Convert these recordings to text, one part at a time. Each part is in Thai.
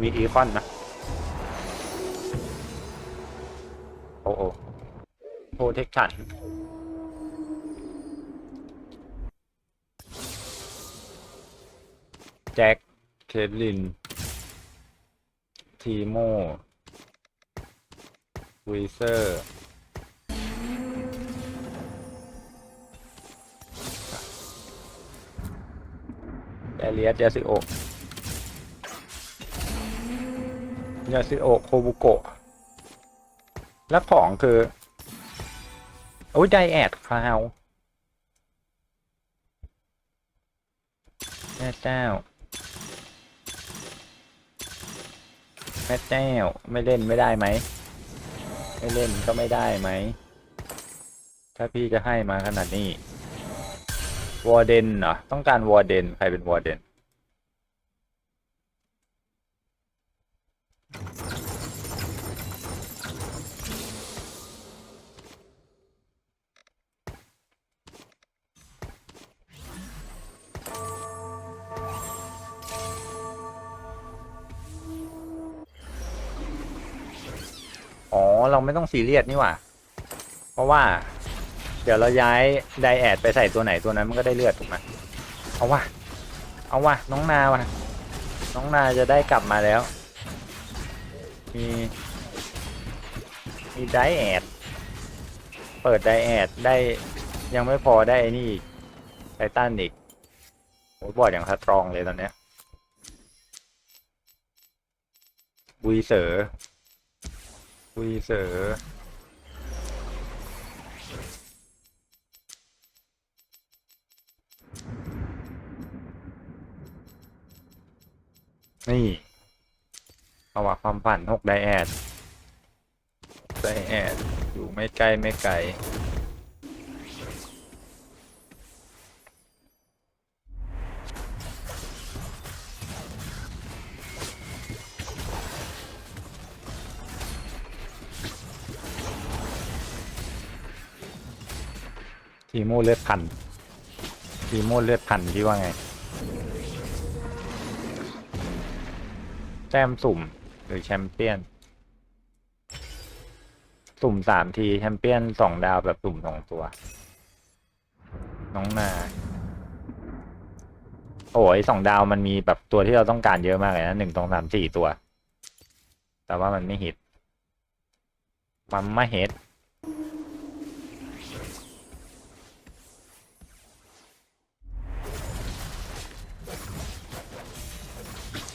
มีอีคอนนะ โอ้โหโปรเทคชั่นแจ็ค เคทลิน ทีโมวีเซอร์แอเลียสยาซิโอ ยาซิโอโคบุโกะ แล้วของคือโอ้ยไดแอดคลาวแม่เจ้าแม่เจ้าไม่เล่นไม่ได้ไหม ไม่เล่นก็ไม่ได้ไหม ถ้าพี่จะให้มาขนาดนี้ วอร์เดนเหรอ ต้องการวอร์เดน ใครเป็นวอร์เดน ไม่ต้องซีเรียสนี่หว่า เพราะว่า เดี๋ยวเราย้ายไดแอดไปใส่ตัวไหนตัวนั้นมันก็ได้เลือดถูกไหมเอาว่ะ เอาว่ะ น้องนาว่ะ น้องนาจะได้กลับมาแล้ว มีมีไดแอด เปิดไดแอดได้ยังไม่พอได้นี่ไททันอีกโอ้บอดอย่างสตรองเลยตอนเนี้ยวีเซอ วีเซอนี่เอาว่าความฝันหกไดแอดไดแอดอยู่ไม่ใกล้ไม่ไกล ทีโมเลือดพันทีโมเลือดพันที่ว่าไง แต้มสุ่มหรือแชมเปี้ยน สุ่มสามทีแชมเปี้ยนสองดาวแบบสุ่มสองตัว น้องนาโอ้ยสองดาวมันมีแบบตัวที่เราต้องการเยอะมากเลยนะหนึ่งสองสามสี่ตัว แต่ว่ามันไม่ฮิตมันไม่ฮิต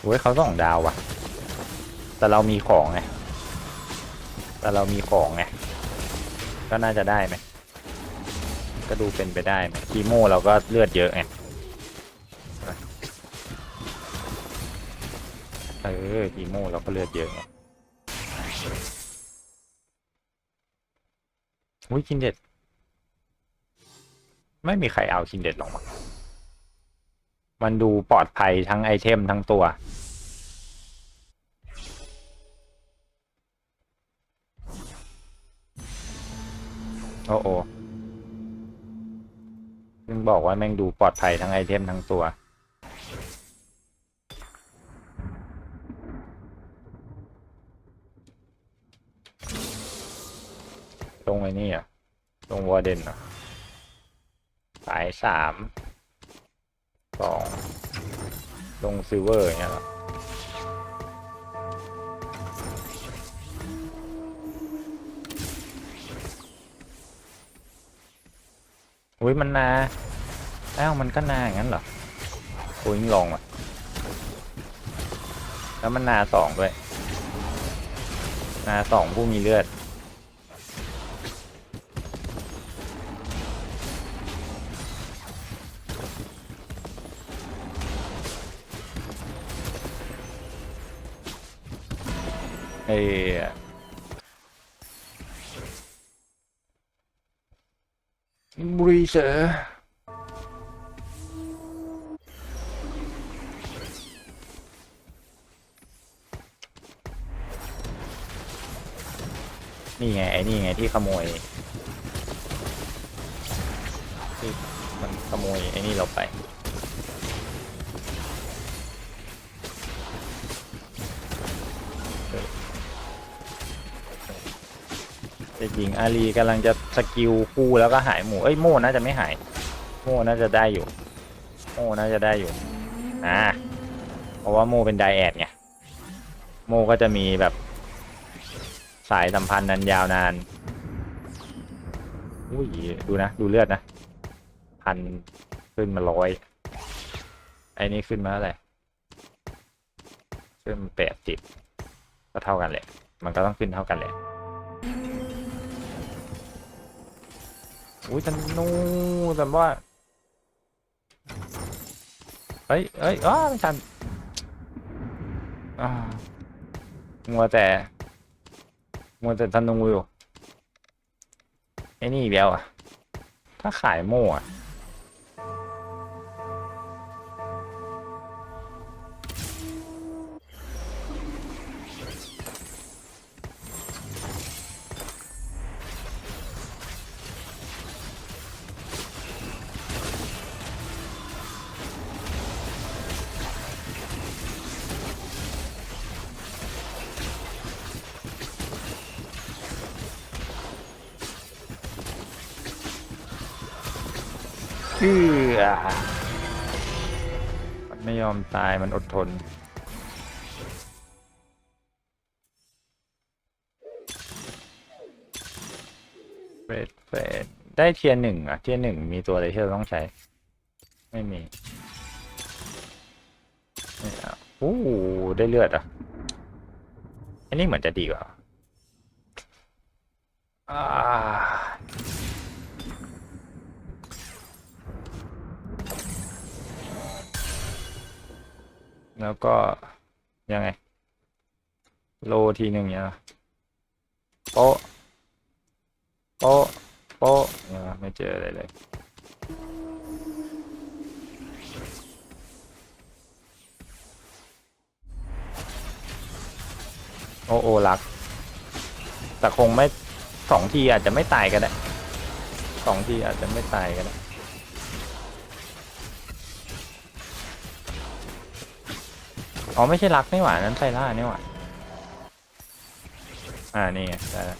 โอ้ยเขาสองดาวว่ะ แต่เรามีของไง แต่เรามีของไง ก็น่าจะได้ไหม ก็ดูเป็นไปได้ไหมคีโมเราก็เลือดเยอะไง เออคีโมเราก็เลือดเยอะไงอุ้ยคินเด็ด ไม่มีใครเอาคินเด็ดหรอกมั้ง มันดูปลอดภัยทั้งไอเทมทั้งตัว โอ้โอมึงบอกว่าแม่งดูปลอดภัยทั้งไอเทมทั้งตัว ตรงไอ้นี่อะ ตรงวอร์เดนอะ สายสาม สองลงซิลเวอร์อย่างเงี้ยหรออุ้ยมันนาอ้าวมันก็นาอย่างนั้นเหรอโอ้ยลองอะ แล้วมันนาสองด้วย นาสองผู้มีเลือด เอ้ยบรีเซอนี่ไงไอ้นี่ไงที่ขโมยที่มันขโมยไอ้นี่เราไป หญิงอารีกำลังจะสกิลคู่แล้วก็หายหมู่เอ้ยโม่น่าจะไม่หาย โม่น่าจะได้อยู่ โม่น่าจะได้อยู่อ่าเพราะว่าโม่เป็นไดแอดไงโม่ก็จะมีแบบ สายสัมพันธ์นั้นยาวนานอุ้ยดูนะ ดูเลือดนะพันขึ้นมาร้อยไอ้นี่ขึ้นมาเท่าไหร่ขึ้นแปดสิบก็เท่ากันแหละ มันก็ต้องขึ้นเท่ากันแหละ อุ้ยธนูแต่ว่าเฮ้ยเฮ้ยอ้าไม่ทันอ่ามัวแต่มัวแต่ธนูอยู่ไอ้นี่อีกแล้วอะ ถ้าขายโม่อะ เอือมันไม่ยอมตายมันอดทนเฟดเฟดได้เทียร์หนึ่งอะ เทียร์หนึ่งมีตัวอะไรที่เราต้องใช้ ไม่มีไม่เอาโอ้ได้เลือดอะ อันนี้เหมือนจะดีกว่าอ่า แล้วก็ยังไง โลทีหนึ่งเนี่ยนะโป๊ะโป๊ะโป๊ะเนี่ยนะไม่เจออะไรเลยโอโอรัก แต่คงไม่สองทีอาจจะไม่ตายก็ได้สองทีอาจจะไม่ตายก็ได้ อ๋อไม่ใช่รักนี่หว่านั้นไซล่านี่หว่าอ่านี่ไงได้แล้ว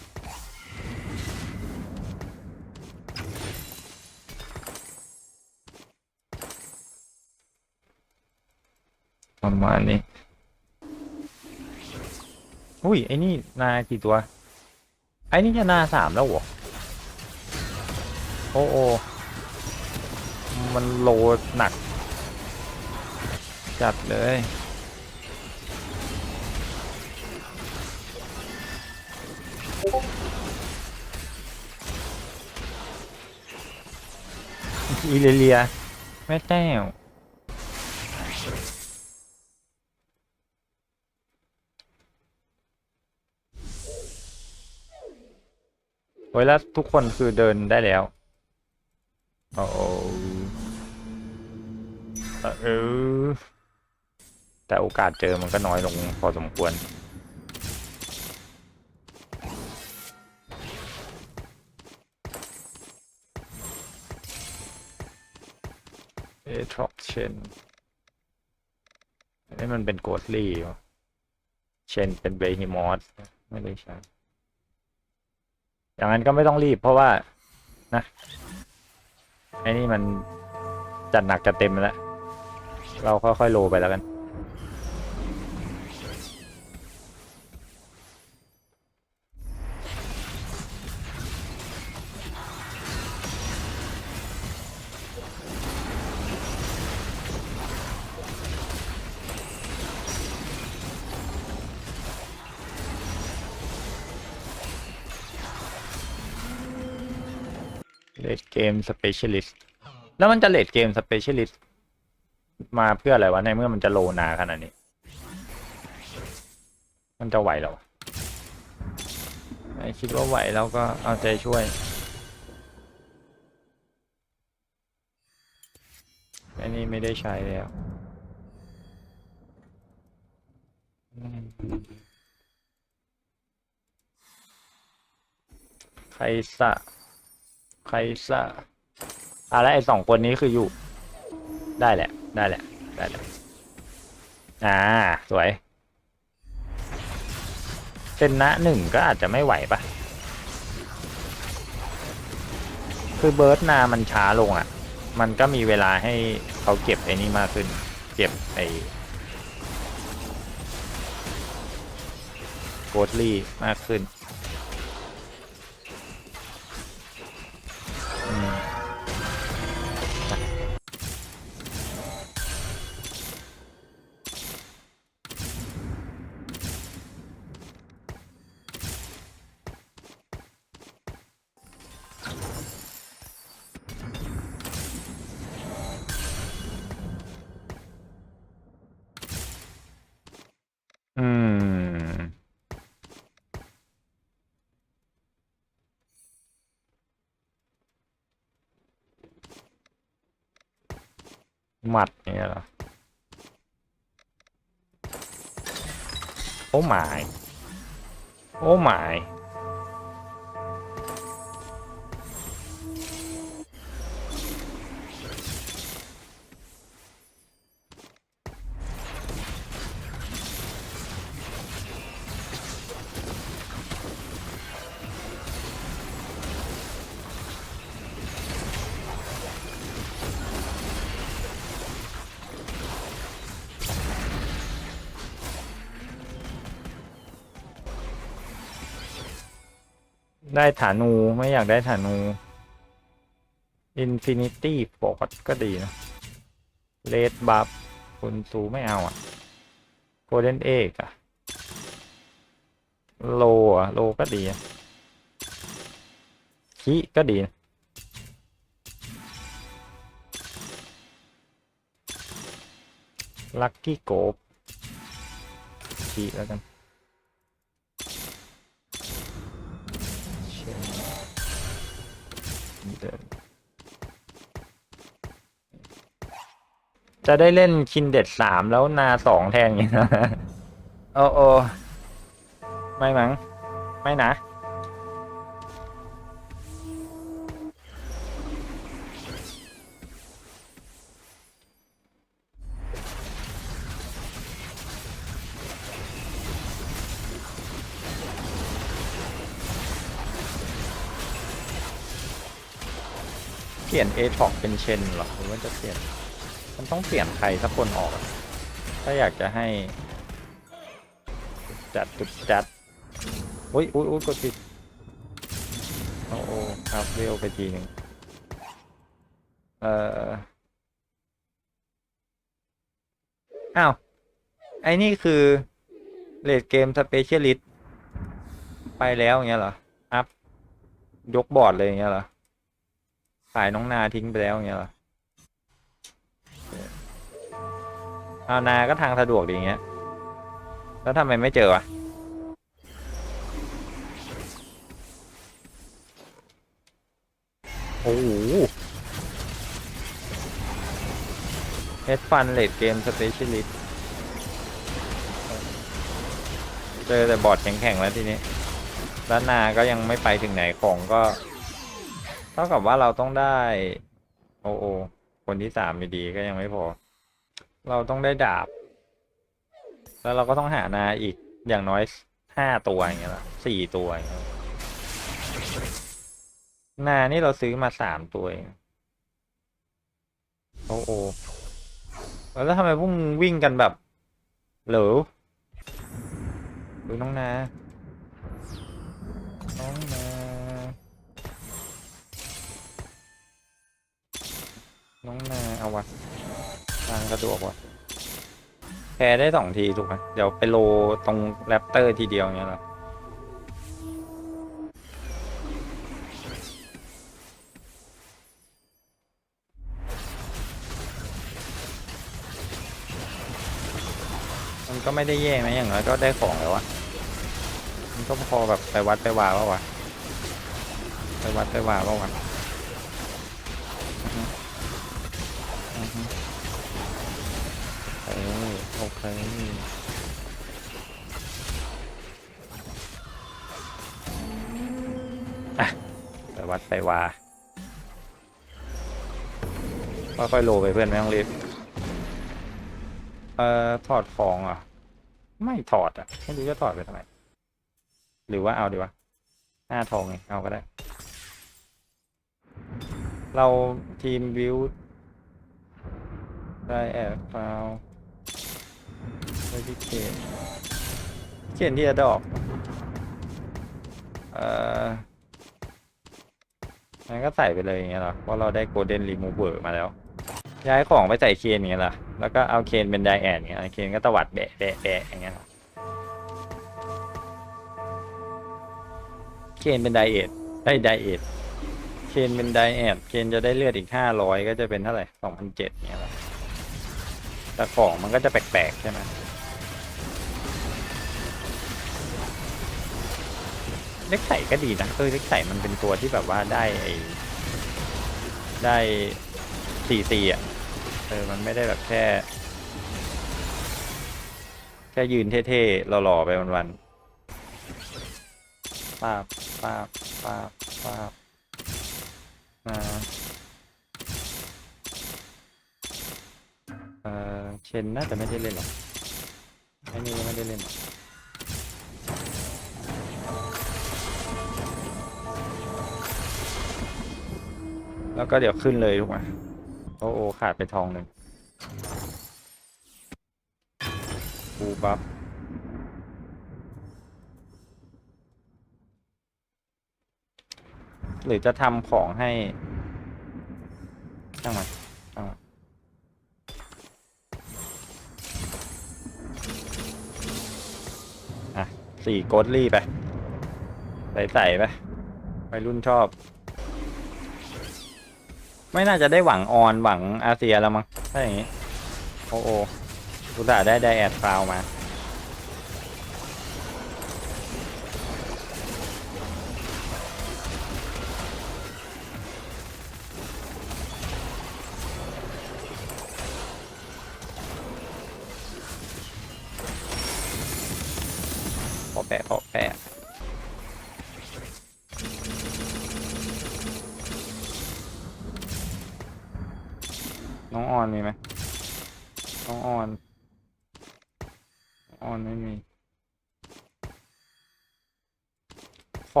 ประมาณนี้อุ้ยไอ้นี่นากี่ตัว ไอ้นี่จะนาสามแล้วเหรอโอ้โอมันโลหนัก จัดเลย อีเลียเลียแม่แต้วโอ้ยแล้วทุกคนคือเดินได้แล้ว โอ้โหเออแต่โอกาสเจอมันก็น้อยลงพอสมควร ทรอกเชนอันนี้มันเป็นโกดลี่เชนเป็นเบฮิมอสไม่ได้ใช้อย่างนั้นก็ไม่ต้องรีบเพราะว่านะไอ้นี่มันจัดหนักจัดเต็มแล้ว เราค่อยๆโลไปแล้วกัน กมสเปเชียลิสต์แล้วมันจะเลดเกมสเปเชียลิสต์มาเพื่ออะไรวะ ในเมื่อมันจะโลนาขนาดนี้ มันจะไหวหรอวไม่คิดว่าไหวแล้วก็เอาใจช่วยอันนี้ไม่ได้ใช้แล้วใครสะ ใครซะอะแล้วไอ้สองคนนี้คืออยู่ ได้แหละ ได้แหละ ได้แหละ อ่า สวย เซนนะหนึ่งก็อาจจะไม่ไหวปะคือเบิร์ดนามันช้าลงอะ มันก็มีเวลาให้เขาเก็บไอ้นี่มากขึ้น เก็บไอ้โกดลี่มากขึ้น หมัดเนี่ยหรอโอ้หมายโอ้หมาย ได้ฐานูไม่อยากได้ฐานู Infinity f o r c ก็ดีนะเลดบัฟคุณซูไม่เอาอะ Golden Egg อะ โลอะ โลก็ดีคิก็ดีนะลัคกี้โกบคิแล้วกัน จะได้เล่นคินเด็ดสามแล้วนาสองแทนอย่างนี้นะ โอ้โอไม่มั้ง ไม่นะ ลี่ยนเอท็อกเป็นเชนเหรอหรือว่าจะเปลี่ยน มันต้องเปลี่ยนใครสักคนออก ถ้าอยากจะให้ จัดจุดจัดอุ้ยอุ้ยอุ้ยกดผิดโอ้โอครับเรียวไปทีหนึ่งเอ่ออ้าว ไอ้นี่คือเลดเกมสเปเชียลิสต์ไปแล้วอย่างเงี้ยเหรอ อัพ ยกบอร์ดเลยอย่างเงี้ยเหรอายน้องนาทิ้งไปแล้วอย่างเงี้ยเหรอเอานาก็ทางสะดวกดีอย่างเงี้ย แล้วทำไมไม่เจอวะโอ้โหเฮดฟันเลดเกมสเปเชียลิสเจอแต่บอดแข็งๆแล้วทีนี้ แล้วนาก็ยังไม่ไปถึงไหนของก็ ท่ากับว่าเราต้องได้โอโอคนที่สามอยู่ดีก็ยังไม่พอ เราต้องได้ดาบ แล้วเราก็ต้องหานาอีกอย่างน้อยห้าตัวอย่างเงี้ยละสี่ตัวอย่างเงี้ยนานี่เราซื้อมาสามตัวเองโอโอแล้วทำไมพวกมึงวิ่งกันแบบเหลวดูน้องนาน้องนา เอาวะทางสะดวกวะแพ้ได้สองทีถูกไหมเดี๋ยวไปโลตรงแรปเตอร์ทีเดียวเงี้ยหรอมันก็ไม่ได้แย่นะอย่างน้อยก็ได้ของแล้ววะมันก็พอแบบไปวัดไปวาว่าวะไปวัดไปวาว่าวะ อโอเคอะไปวัดไปวาค่อยๆโลไปเพื่อนไม่ต้องรีบเอ่อถอดของอะ ไม่ถอดอะไม่รู้จะถอดไปทำไมหรือว่าเอาดีวะหน้าทองไงเอาก็ได้ เราทีมวิวได้แอร์ฟาว ได้ที่เคนเคนที่จะดอกเอ่องั้นก็ใส่ไปเลยอย่างเงี้ยเหรอเพราะเราได้โกลเด้นรีมูเวอร์มาแล้ว ย้ายของไปใส่เคนอย่างเงี้ยหรอแล้วก็เอาเคนเป็นไดแอนอย่างเงี้ยเคนก็ตวัดแบะแบะแบะอย่างเงี้ยเหรอเคนเป็นไดเอทได้ไดเอทเคนเป็นไดแอดเคนจะได้เลือดอีกห้าร้อยก็จะเป็นเท่าไหร่สองพันเจ็ดเงี้ยหรอแต่ของมันก็จะแปลกๆใช่ไหม เล็กใส่ก็ดีนะเออเล็กใส่มันเป็นตัวที่แบบว่าได้ไอได้สี่ตีอะเออมันไม่ได้แบบแค่ แค่ยืนเท่ๆหล่อๆไปวันๆป้าบป้าบป้าบป้าบอ่าเออเชนน่าจะไม่ได้เล่นหรอกไอ้นี่ไม่ได้เล่นหรอก แล้วก็เดี๋ยวขึ้นเลยถูกไหมโอ้โอขาดไปทองหนึ่งบูบัฟหรือจะทำของให้ช่างมันช่างมันอะสี่โกดลี่ไป ใส่ใส่ไปไปรุ่นชอบ ไม่น่าจะได้หวังออนหวังอาเซียแล้วมั้งถ้าอย่างนี้ โอ้โอกูตาห์ได้ไดแอดฟาวมา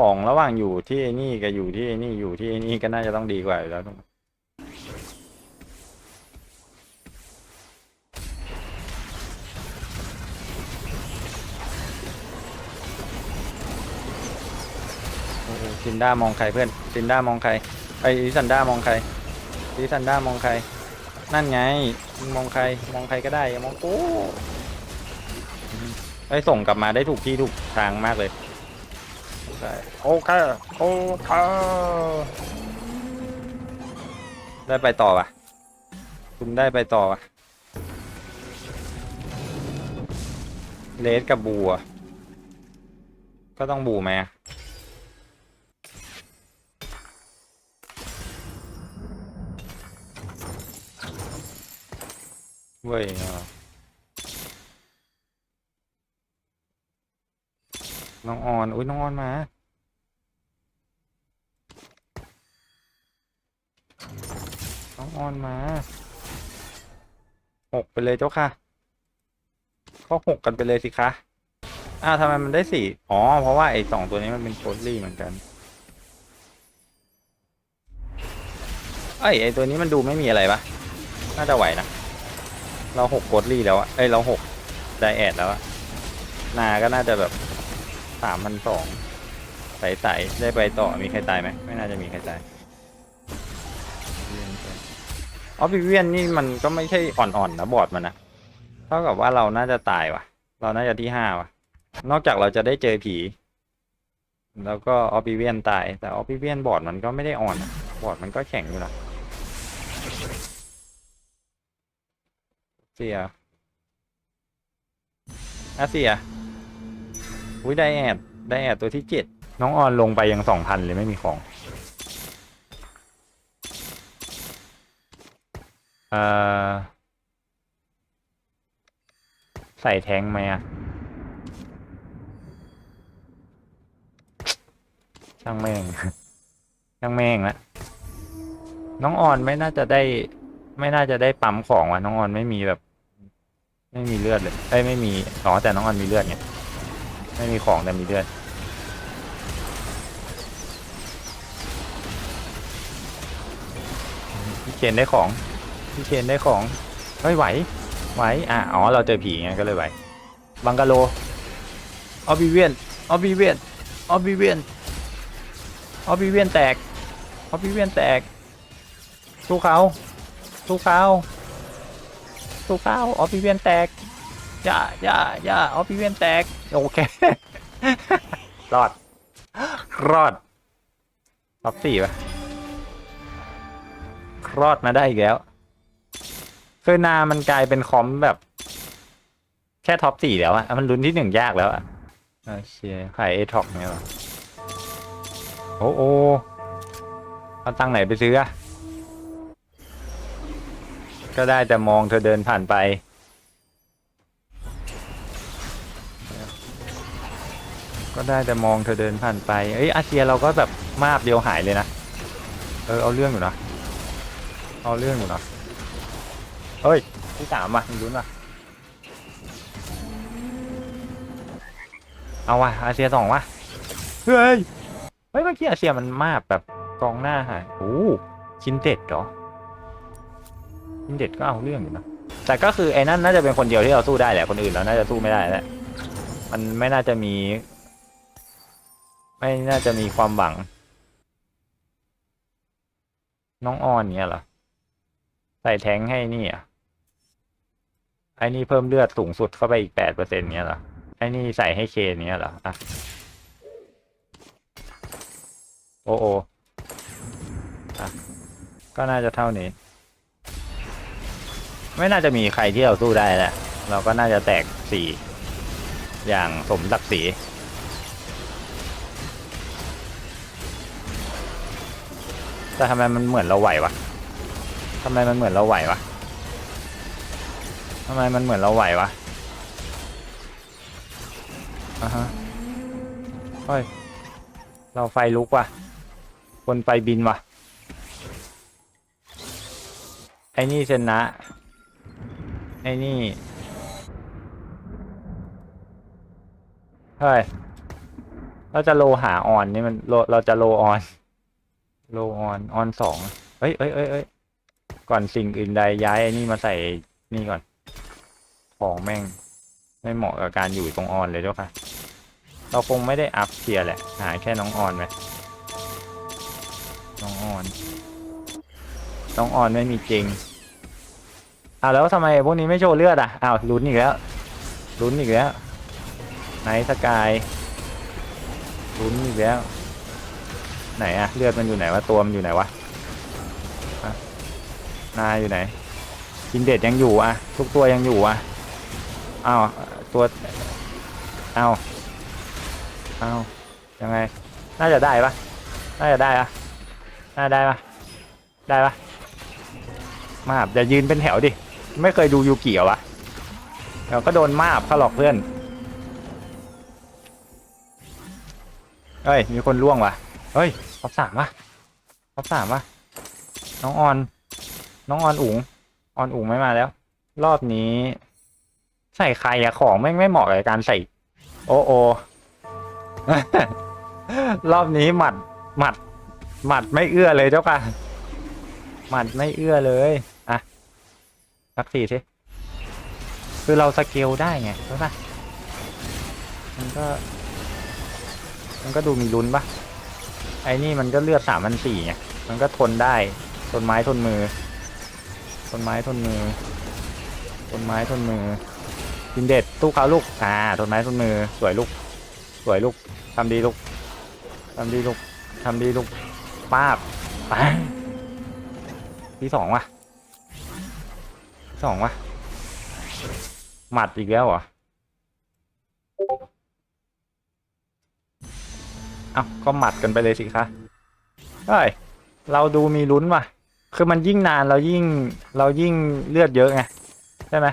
ของระหว่างอยู่ที่นี่กับอยู่ที่นี่อยู่ที่นี่ก็น่าจะต้องดีกว่าอยู่แล้วถูกซินด้ามองใครเพื่อนซินด้ามองใครไอลิซันด้ามองใครลิซันด้ามองใคร นั่นไงมองใครมองใครก็ได้มองกูไอ้ส่งกลับมาได้ถูกที่ถูกทางมากเลย ใช่โอเคโอเคได้ไปต่อปะคุณได้ไปต่อปะเลสกับบูอะก็ต้องบูไหมอะเว้ยเนาะ น้องออน อุ้ยน้องออนมา น้องออนมาหกไปเลยเจ้าค่ะเขาหกกันไปเลยสิคะ อ้าวทำไมมันได้สี่อ๋อ เพราะว่าไอ้สองตัวนี้มันเป็นโคดลี่เหมือนกันเอ้ยไอ้ตัวนี้มันดูไม่มีอะไรปะน่าจะไหวนะ เราหกโคดลี่แล้วอะเอ้ย เราหกไดแอดแล้วอะนาก็น่าจะแบบ สามพันสองใสๆไต้ได้ไปต่อมีใครตายไหมไม่น่าจะมีใครตายออฟฟิเวียนนี่มันก็ไม่ใช่อ่อนๆนะบอดมันนะเท่ากับว่าเราน่าจะตายว่ะ เราน่าจะที่ห้าว่ะ นอกจากเราจะได้เจอผี แล้วก็ออฟฟิเวียนตาย แต่ออฟฟิเวียนบอดมันก็ไม่ได้อ่อน บอดมันก็แข็งอยู่นะเสียอาเซีย อุ้ยไดแอดไดแอดตัวที่เจ็ดน้องออนลงไปยังสองพันเลยไม่มีของเอ่อใส่แทงไหมอะช่างแม่งช่างแม่งละน้องออนไม่น่าจะได้ ไม่น่าจะได้ปั๊มของว่ะน้องออนไม่มีแบบ ไม่มีเลือดเลยเอ้ยไม่มีอ๋อแต่น้องออนมีเลือดไง ไม่มีของแต่มีเลือดพี่เคนได้ของพี่เคนได้ของเฮ้ยไหวไหวอะอ๋อเราเจอผีไงก็เลยไหวบังกาโลออบิเวียนออบิเวียนออบิเวียนออบิเวียนแตกออบิเวียนแตกสู้เขาสู้เขาสู้เขาออบิเวียนแตก อย่าอย่าอย่าออบิเวียนแตก โอเค รอด รอดท็อปสี่ปะรอดมาได้อีกแล้ว คือนามันกลายเป็นคอมแบบ แค่ท็อปสี่แล้วอะมันลุ้นที่หนึ่งยากแล้วอะโอเคขายเอท็อกเนี่ยหรอโอ้โอเอาตังไหนไปซื้ออะก็ได้แต่มองเธอเดินผ่านไป ก็ได้แต่มองเธอเดินผ่านไป เอ้ยอาเซียเราก็แบบมาบเดียวหายเลยนะ เออเอาเรื่องอยู่นะ เอาเรื่องอยู่นะเฮ้ยที่สามว่ะมีลุ้นว่ะเอาว่ะอาเซียสองว่ะ เฮ้ย เฮ้ยเมื่อกี้อาเซียมันมาบแบบกองหน้าหายโอ้ชินเด็ดเหรอชินเด็ดก็เอาเรื่องอยู่นะ แต่ก็คือไอ้นั่นน่าจะเป็นคนเดียวที่เราสู้ได้แหละ คนอื่นเราน่าจะสู้ไม่ได้แหละมันไม่น่าจะมี ไม่น่าจะมีความหวัง น้องออนเนี้ยเหรอ ใส่แท้งให้นี่อะไอ้นี่เพิ่มเลือดสูงสุดเข้าไปอีกแปดเปอร์เซ็นต์เนี้ยเหรอ ไอ้นี่ใส่ให้เคนเนี้ยเหรออะโอโออะก็น่าจะเท่านี้ ไม่น่าจะมีใครที่เราสู้ได้แหละ เราก็น่าจะแตกสี่อย่างสมศักดิ์ศรี แต่ทำไมมันเหมือนเราไหววะทำไมมันเหมือนเราไหววะทำไมมันเหมือนเราไหววะอ่าฮะเฮ้ย เราไฟลุกว่ะ คนไฟบินว่ะ ไอ้นี่เซนนะ ไอ้นี่ เฮ้ย เราจะโลหาออนนี่มันโลเราจะโลออน โลออนออนสองเอ้ยเอ้ยเอ้ยเอ้ยก่อนสิ่งอื่นใดย้ายไอ้นี่มาใส่นี่ก่อน ของแม่ง ไม่เหมาะกับการอยู่ตรงออนเลยเจ้าค่ะ เราคงไม่ได้อัพเทียร์แหละ หาแค่น้องออนไหมน้องออน น้องออนไม่มีจริงอ้าวแล้วทำไมพวกนี้ไม่โชว์เลือดอะอ้าวลุ้นอีกแล้วลุ้นอีกแล้วไนท์สกายลุ้นอีกแล้ว ไหนอะเลือดมันอยู่ไหนวะตัวมันอยู่ไหนวะนาอยู่ไหนกินเด็ดยังอยู่อะทุกตัวยังอยู่อะอ้าวตัวอ้าวอ้าวยังไง น่าจะได้ปะน่าจะได้ปะน่าได้ปะได้ปะมาบอย่ายืนเป็นแถวดิ ไม่เคยดูยูกิเหรอวะเดี๋ยวก็โดนมาบเขาหลอกเพื่อนเฮ้ย มีคนล่วงว่ะ เฮ้ย ท็อปสามวะท็อปสามวะน้องออน น้องออนอุ๋งออนอุ๋งไม่มาแล้ว รอบนี้ ใส่ใครอะของไม่ไม่เหมาะกับการใส่ โอโอ รอบนี้หมัด หมัด หมัดไม่เอื้อเลยเจ้าค่ะหมัดไม่เอื้อเลยอะสักทีสิคือเราสเกลได้ไงใช่ปะมันก็ มันก็ดูมีลุ้นปะ ไอ้นี่มันก็เลือดสามพันสี่ไงมันก็ทนได้ ทนไม้ทนมือ ทนไม้ทนมือ ทนไม้ทนมือกินเด็ดตู้เขาลูก อ่า ทนไม้ทนมือ สวยลูก สวยลูกทำดีลูกทำดีลูกทำดีลูกป้าบป้าที่สองวะที่สองวะหมัดอีกแล้วเหรอ เอ้าก็หมัดกันไปเลยสิคะเฮ้ยเราดูมีลุ้นว่ะ คือมันยิ่งนานเรายิ่งเรายิ่งเลือดเยอะไงใช่ไหม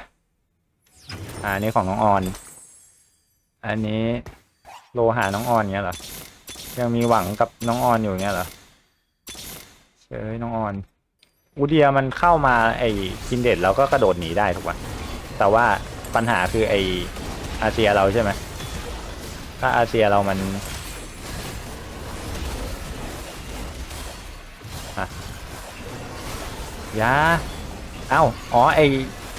อ่าอันนี้ของน้องออน อันนี้โลหาน้องออนเงี้ยเหรอ ยังมีหวังกับน้องออนอยู่เงี้ยเหรอเฮ้ยน้องออน อูเดียมันเข้ามาไอ้กินเด็ดเราก็กระโดดหนีได้ถูกป่ะแต่ว่าปัญหาคือไอ้อาเซียเราใช่ไหมถ้าอาเซียเรามัน ยาเอ้า อ๋อ ไอ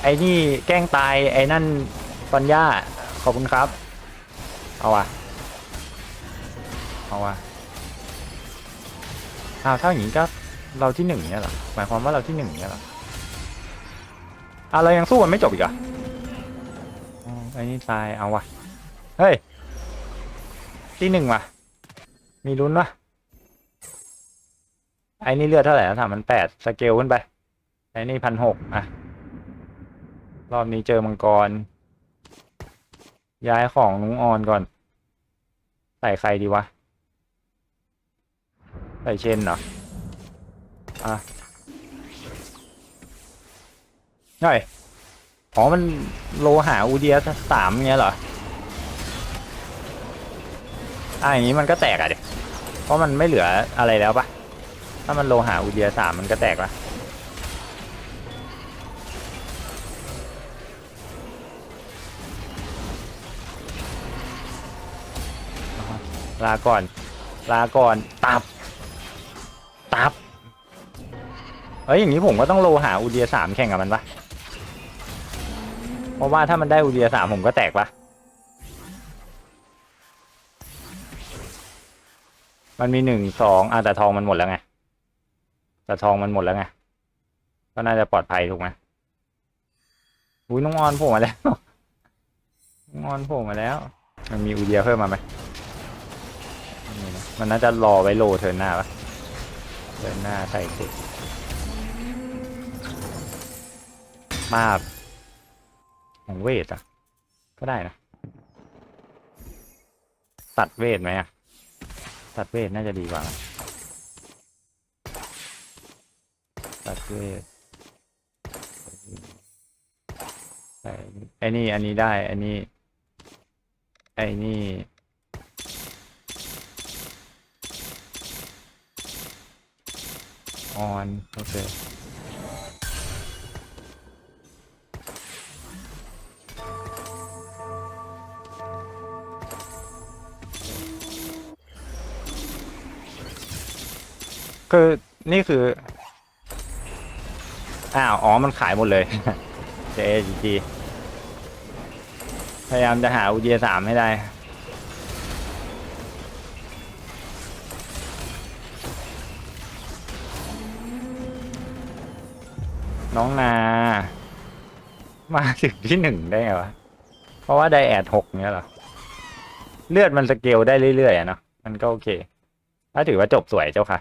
ไอนี่แกล้งตาย ไอนั่นปัญญาขอบคุณครับ เอาว่ะเอาว่ะอ้าวถ้าอย่างนี้ก็เราที่หนึ่งเนี่ยหรอ หมายความว่าเราที่หนึ่งเนี่ยหรออะเรายังสู้มันไม่จบอีกออ๋อไอ้นี่ตาย เอาว่ะเฮ้ย ที่หนึ่งว่ะ มีลุ้นวะไอ้นี่เลือดเท่าไหร่แล้วถามมันแปดสเกลขึ้นไป ไอ้นี่พันหกอะ รอบนี้เจอมังกร ย้ายของนุ้งออนก่อน ใส่ใครดีวะ ใส่เชนเหรอ อะหน่อยอ๋อมันโลหะอูเดียสามเงี้ยเหรอ อะอย่างนี้มันก็แตกอะเดี๋ยเพราะมันไม่เหลืออะไรแล้วปะถ้ามันโลหะอูเดียสามมันก็แตกปะ ลาก่อน ลาก่อน ตับ ตับ เฮ้ย อย่างนี้ผมก็ต้องโลหาอูเดียสามแข่งกับมันปะเพราะว่าถ้ามันได้อูเดียสามผมก็แตกปะมันมีหนึ่งสองอะแต่ทองมันหมดแล้วไง แต่ทองมันหมดแล้วไง ก็น่าจะปลอดภัยถูกไหมอุ้ยน้องออนโผล่มาแล้วน้องออนโผล่มาแล้ว มันมีอูเดียเพิ่มมาไหม ไม่มีนะมันน่าจะรอไว้โลเทิร์นหน้าปะเทิร์นหน้าใส่สุดมาบของเวทอะ ก็ได้นะ ตัดเวทไหมอะ ตัดเวทน่าจะดีกว่า ตัดเวทใส่ไอ้นี่ อันนี้ได้ อันนี้ ไอ้นี่ ออนโอเคคือนี่คือ อ้าว อ๋อ มันขายหมดเลย เจจีจีพยายามจะหาอูเดีสามให้ได้ น้องนา มาถึงที่หนึ่งได้ไงวะ เพราะว่าไดแอดหกเนี้ยเหรอ เลือดมันสเกลได้เรื่อยๆอะเนาะ มันก็โอเค ถ้าถือว่าจบสวยเจ้าค่ะ